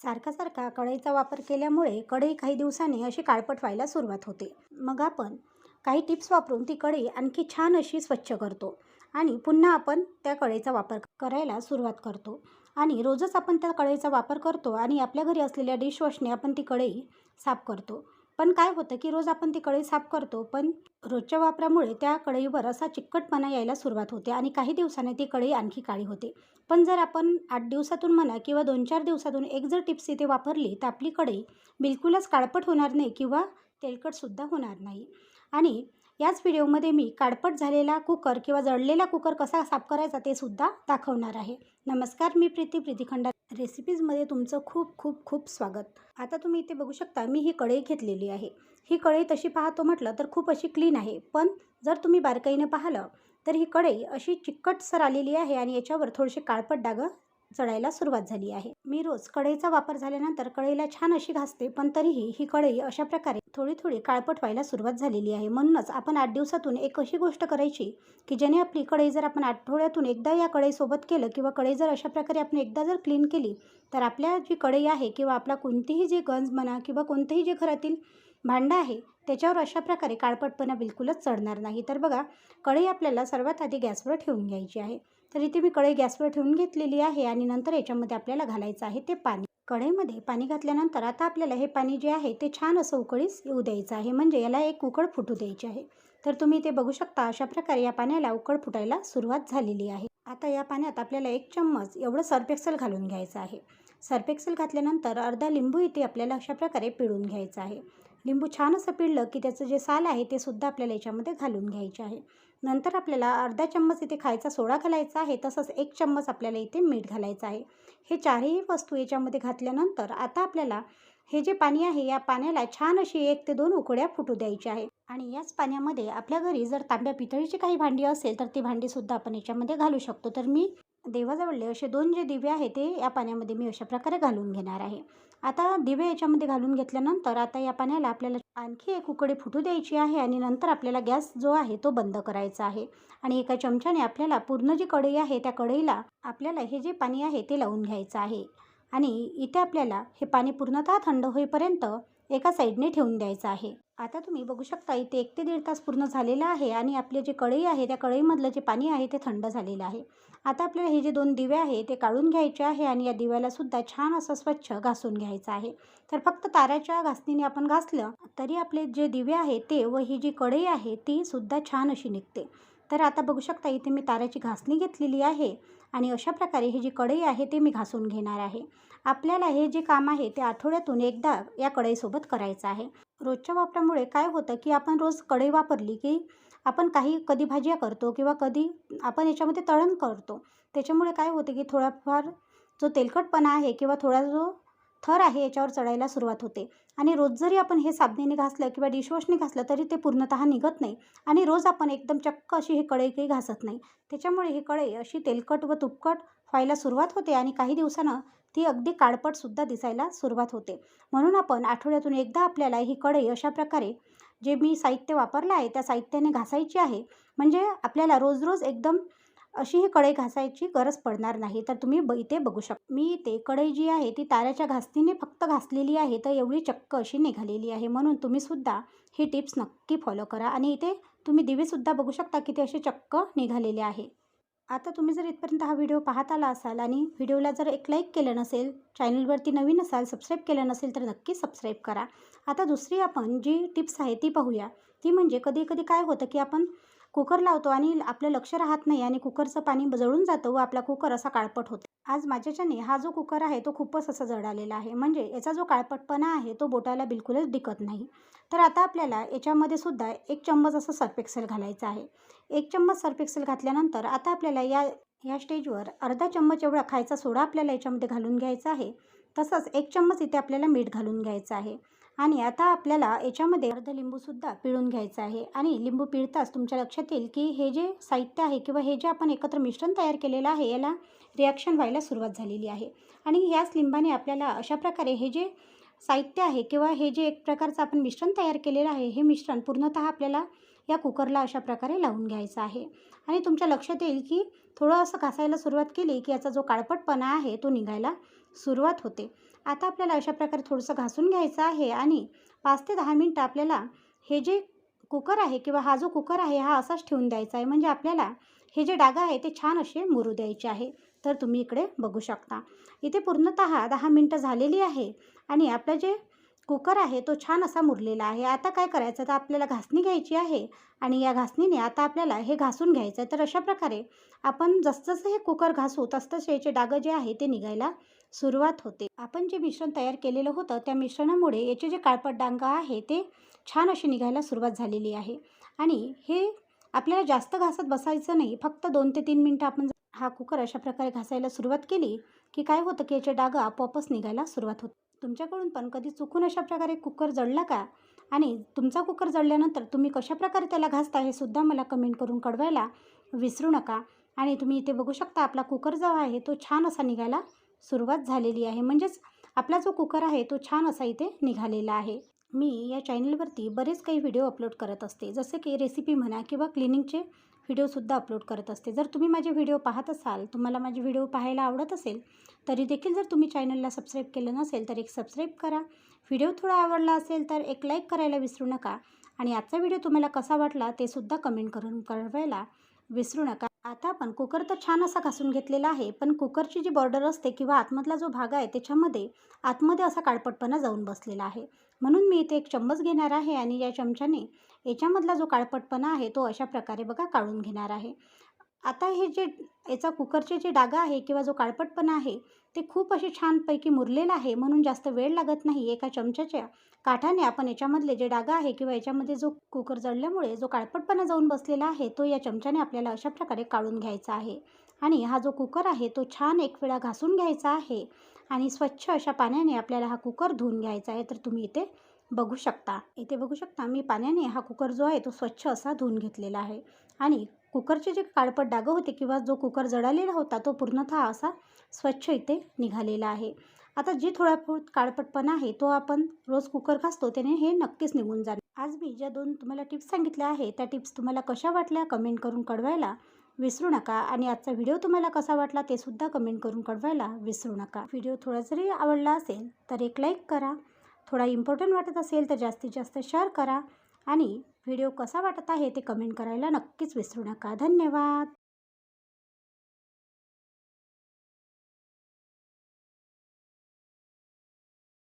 सारखा सारखा कढईचा वापर केल्यामुळे कढई काही दिवसांनी अशी काळपट व्हायला सुरुवात होते. मग आपण काही टिप्स वापरून ती कढई आणखी छान अशी स्वच्छ करतो आणि पुन्हा आपण त्या कढईचा वापर करायला सुरुवात करतो. आणि रोजच आपण त्या कढईचा वापर करतो आणि आपल्या घरी असलेल्या डिशवॉशने आपण ती कढई साफ करतो. पण काय होतं की रोज आपण ती कढई साफ करतो पण रोजच्या वापरामुळे त्या कढईवर असा चिकटपणा यायला सुरुवात होते आणि काही दिवसाने ती कढई आणखी काळी होते. पण जर आपण आठ दिवसातून म्हणा किंवा दोन चार दिवसातून एक जर टिप्स इथे वापरली तर आपली कढई बिलकुलच काळपट होणार नाही किंवा तेलकटसुद्धा होणार नाही. आणि याच व्हिडिओमध्ये मी काळपट झालेला कुकर किंवा जळलेला कुकर कसा साफ करायचा ते सुद्धा दाखवणार आहे. नमस्कार मी प्रीती प्रीती खंडा रेसिपीजमध्ये तुमचं खूप खूप खूप स्वागत. आता तुम्ही इथे बघू शकता मी ही कढई घेतलेली आहे. ही कढई तशी पाहतो म्हटलं तर खूप अशी क्लीन आहे. पण जर तुम्ही बारकाईने पाहिलं तर ही कढई अशी चिकटसर आलेली आहे आणि याच्यावर थोडेसे काळपट डाग चढायला सुरुवात झाली आहे. मी रोज कढईचा वापर झाल्यानंतर कढईला छान अशी घासते पण तरीही ही कढई अशा प्रकारे थोडी थोडी काळपट व्हायला सुरुवात झालेली आहे. म्हणूनच आपण आठ दिवसातून एक अशी गोष्ट करायची की ज्याने आपली कढई जर आपण आठवड्यातून एकदा या कढईसोबत केलं किंवा कढई जर अशा प्रकारे आपण एकदा जर क्लीन केली तर आपल्या जी कढई आहे किंवा आपला कोणतीही जे गंज म्हणा किंवा कोणतेही जे घरातील भांडं आहे त्याच्यावर अशा प्रकारे काळपटपणा बिलकुलच चढणार नाही. तर बघा कढई आपल्याला सर्वात आधी गॅसवर ठेवून घ्यायची आहे. तर इथे मी कढई गॅसवर ठेवून घेतलेली आहे आणि नंतर याच्यामध्ये आपल्याला घालायचं आहे ते पाणी. कढईमध्ये पाणी घातल्यानंतर आता आपल्याला हे पाणी जे आहे ते छान असं उकळीस येऊ द्यायचं आहे. म्हणजे याला एक उकळ फुटू द्यायची आहे. तर तुम्ही ते बघू शकता अशा प्रकारे या पाण्याला उकळ फुटायला सुरुवात झालेली आहे. आता या पाण्यात आपल्याला एक चम्मच एवढं सर्पेक्सल एक्सेल घालून घ्यायचं आहे. सर्पेक्सल एक्सेल घातल्यानंतर अर्धा लिंबू इथे आपल्याला अशा प्रकारे पिळून घ्यायचं आहे. लिंबू छान असं पिळलं की त्याचं जे साल आहे ते सुद्धा आपल्याला याच्यामध्ये घालून घ्यायचे आहे. नंतर आपल्याला अर्धा चम्मच इथे खायचा सोडा घालायचा आहे तसंच एक चम्मच आपल्याला इथे मीठ घालायचं आहे. हे चारही वस्तू याच्यामध्ये घातल्यानंतर आता आपल्याला हे जे पाणी आहे या पाण्याला छान अशी एक ते दोन उकड्या फुटू द्यायची आहे. आणि याच पाण्यामध्ये आपल्या घरी जर तांब्या पितळीची काही भांडी असेल तर ती भांडीसुद्धा आपण याच्यामध्ये घालू शकतो. तर मी देवाजवळले असे दोन जे दिवे आहे ते या पाण्यामध्ये मी अशा प्रकारे घालून घेणार आहे. आता दिवे याच्यामध्ये घालून घेतल्यानंतर आता या पाण्याला आपल्याला आणखी एक उकडी फुटू द्यायची आहे आणि नंतर आपल्याला गॅस जो आहे तो बंद करायचा आहे. आणि एका चमच्याने आपल्याला पूर्ण जी कढई आहे त्या कढईला आपल्याला हे जे पाणी आहे ते लावून घ्यायचं आहे. आणि इथे आपल्याला हे पाणी पूर्णतः थंड होईपर्यंत एका साईडने ठेवून द्यायचं आहे. आता तुम्ही बघू शकता इथे एक ते दीड तास पूर्ण झालेला आहे आणि आपले जे कढई आहे त्या कढईमधलं जे पाणी आहे ते थंड झालेलं आहे. आता आपल्याला हे जे दोन दिवे आहे ते काढून घ्यायचे आहे आणि या दिव्याला सुद्धा छान असं स्वच्छ घासून घ्यायचं आहे. तर फक्त ताऱ्याच्या घासणीने आपण घासलं तरी आपले जे दिवे आहे ते व ही जी कढई आहे ती सुद्धा छान अशी निघते. तर आता बघू शकता इथे मी ताऱ्याची घासणी घेतलेली आहे आणि अशा प्रकारे ही जी कढई आहे ते मी घासून घेणार आहे. आपल्याला हे जे काम आहे ते आठवड्यातून एकदा या कढईसोबत करायचं आहे. रोजच्या वापरामुळे काय होतं की आपण रोज कढई वापरली की आपण काही कधी भाज्या करतो किंवा कधी आपण याच्यामध्ये तळण करतो. त्याच्यामुळे काय होते की थोडाफार जो तेलकटपणा आहे किंवा थोडा जो थर आहे याच्यावर चढायला सुरुवात होते. आणि रोज जरी आपण हे साबणीने घासलं किंवा डिशवॉशने घासलं तरी ते पूर्णतः निघत नाही. आणि रोज आपण एकदम चक्क अशी हे कढई काही घासत नाही. त्याच्यामुळे ही कढई अशी तेलकट व तुपकट व्हायला सुरुवात होते आणि काही दिवसानं ती अगदी काळपटसुद्धा दिसायला सुरुवात होते. म्हणून आपण आठवड्यातून एकदा आपल्याला ही कढई अशा प्रकारे जे मी साहित्य वापरलं आहे त्या साहित्याने घासायची आहे. म्हणजे आपल्याला रोज रोज एकदम अशी ही कढई घासायची गरज पडणार नाही. तर तुम्ही ब इथे बघू शकता मी इथे कढई जी आहे ती ताऱ्याच्या घासणीने फक्त घासलेली आहे तर एवढी चक्क अशी निघालेली आहे. म्हणून तुम्हीसुद्धा ही टिप्स नक्की फॉलो करा आणि इथे तुम्ही दिवेसुद्धा बघू शकता की ते असे चक्क निघालेले आहे. आता तुम्ही जर इथपर्यंत हा व्हिडिओ पाहत आला असाल आणि व्हिडिओला जर एक लाईक केलं नसेल चॅनलवरती नवीन असाल सबस्क्राईब केलं नसेल तर नक्की सबस्क्राईब करा. आता दुसरी आपण जी टिप्स आहे ती पाहूया. ती म्हणजे कधी कधी काय होतं की आपण कुकर लावतो आणि आपलं लक्ष राहत नाही आणि कुकरचं पाणी जळून जातं व आपला कुकर असा काळपट होतो. आज माझ्याच्याने हा जो कुकर आहे तो खूपच असा जळालेला आहे. म्हणजे याचा जो काळपटपणा आहे तो बोटाला बिलकुलच दिकत नाही. तर आता आपल्याला याच्यामध्ये सुद्धा एक चम्मच असं सर्फ एक्सेल घालायचं आहे. एक चम्मच सर्फ एक्सेल घातल्यानंतर आता आपल्याला या या स्टेजवर अर्धा चम्मच एवढा खायचा सोडा आपल्याला याच्यामध्ये घालून घ्यायचा आहे. तसंच एक चम्मच इथे आपल्याला मीठ घालून घ्यायचं आहे. आणि आता आपल्याला याच्यामध्ये अर्ध लिंबूसुद्धा पिळून घ्यायचं आहे. आणि लिंबू पिळताच तुमच्या लक्षात येईल की हे जे साहित्य आहे किंवा हे जे आपण एकत्र मिश्रण तयार केलेलं आहे याला रिॲक्शन व्हायला सुरुवात झालेली आहे. आणि ह्याच लिंबाने आपल्याला अशा प्रकारे हे जे साहित्य आहे किंवा हे जे एक प्रकारचं आपण मिश्रण तयार केलेलं आहे हे मिश्रण पूर्णतः आपल्याला या कुकरला अशा प्रकारे लावून घ्यायचं आहे. आणि तुमच्या लक्षात येईल की थोडं असं घासायला सुरुवात केली की याचा जो काळपटपणा आहे तो निघायला सुरुवात होते. आता आपल्याला अशा प्रकारे थोडंसं घासून घ्यायचं आहे आणि पाच ते दहा मिनटं आपल्याला हे जे कुकर आहे किंवा हा जो कुकर आहे हा असाच ठेवून द्यायचा आहे. म्हणजे आपल्याला हे जे डागं आहे ते छान असे मुरू द्यायचे आहे. तर तुम्ही इकडे बघू शकता. इथे पूर्णतः दहा मिनटं झालेली आहे आणि आपलं जे कुकर आहे तो छान असा मुरलेला आहे. आता काय करायचं? तर आपल्याला घासणी घ्यायची आहे आणि या घासणीने आता आपल्याला हे घासून घ्यायचं आहे. तर अशा प्रकारे आपण जसजसं हे कुकर घासू तसतसे याचे डागं जे आहे ते निघायला सुरुवात होते. आपण जे मिश्रण तयार केलेलं होतं त्या मिश्रणामुळे याचे जे काळपट डांगा आहे ते छान असे निघायला सुरुवात झालेली आहे. आणि हे आपल्याला जास्त घासत बसायचं नाही फक्त दोन ते तीन मिनटं आपण हा कुकर अशा प्रकारे घासायला सुरुवात केली की काय होतं की याचे डाग आपोआपच निघायला सुरुवात होते. तुमच्याकडून पण कधी चुकून अशा प्रकारे कुकर जळला का? आणि तुमचा कुकर जळल्यानंतर तुम्ही कशाप्रकारे त्याला घासता हे सुद्धा मला कमेंट करून कळवायला विसरू नका. आणि तुम्ही इथे बघू शकता आपला कुकर जो आहे तो छान असा निघायला सुरुवात झालेली आहे. म्हणजेच आपला जो कुकर आहे तो छान असा इथे निघालेला आहे. मी या चॅनलवरती बरेच काही व्हिडिओ अपलोड करत असते. जसे की रेसिपी म्हणा किंवा क्लिनिंगचे व्हिडिओसुद्धा अपलोड करत असते. जर तुम्ही माझे व्हिडिओ पाहत असाल तुम्हाला माझे व्हिडिओ पाहायला आवडत असेल तरी देखील जर तुम्ही चॅनलला सबस्क्राईब केलं नसेल तर एक सबस्क्राईब करा. व्हिडिओ थोडा आवडला असेल तर एक लाईक करायला विसरू नका. आणि आजचा व्हिडिओ तुम्हाला कसा वाटला ते सुद्धा कमेंट करून कळवायला विसरू नका. आता आपण कुकर तर छान असा घासून घेतलेला आहे पण कुकरची जी बॉर्डर असते किंवा आतमधला जो भाग आहे त्याच्यामध्ये आतमध्ये असा काळपटपणा जाऊन बसलेला आहे. म्हणून मी इथे एक चम्मच घेणार आहे आणि या चमच्याने याच्यामधला जो काळपटपणा आहे तो अशा प्रकारे बघा काढून घेणार आहे. आता हे जे याचा कुकरचे जे डागा आहे किंवा जो काळपटपणा आहे ते खूप असे छानपैकी मुरलेलं आहे म्हणून जास्त वेळ लागत नाही. एका चमच्याच्या काठाने आपण याच्यामधले जे डागा आहे किंवा याच्यामध्ये जो कुकर जळल्यामुळे जो काळपटपणा जाऊन बसलेला आहे तो या चमच्याने आपल्याला अशा प्रकारे काढून घ्यायचा आहे. आणि हा जो कुकर आहे तो छान एक वेळा घासून घ्यायचा आहे आणि स्वच्छ अशा पाण्याने आपल्याला हा कुकर धुवून घ्यायचा आहे. तर तुम्ही इथे बघू शकता. इथे बघू शकता मी पाण्याने हा कुकर जो आहे तो स्वच्छ असा धुवून घेतलेला आहे. आणि कुकरचे जे काळपट डागं होते किंवा जो कुकर जळालेला होता तो पूर्णतः असा स्वच्छ इथे निघालेला आहे. आता जे थोडा काळपटपणा आहे तो आपण रोज कुकर घासतो त्याने हे नक्कीच निघून जाणार. आज मी ज्या दोन तुम्हाला टिप्स सांगितल्या आहे त्या टिप्स तुम्हाला कशा वाटल्या कमेंट करून कळवायला विसरू नका आणि आजचा व्हिडिओ तुम्हाला कसा वाटला ते सुद्धा कमेंट करून कळवायला विसरू नका. व्हिडिओ थोडा जरी आवडला असेल तर एक लाईक करा. थोडा इम्पॉर्टंट वाटत असेल तर जास्तीत जास्त शेअर करा. आणि व्हिडिओ कसा वाटत आहे ते कमेंट करायला नक्कीच विसरू नका. धन्यवाद.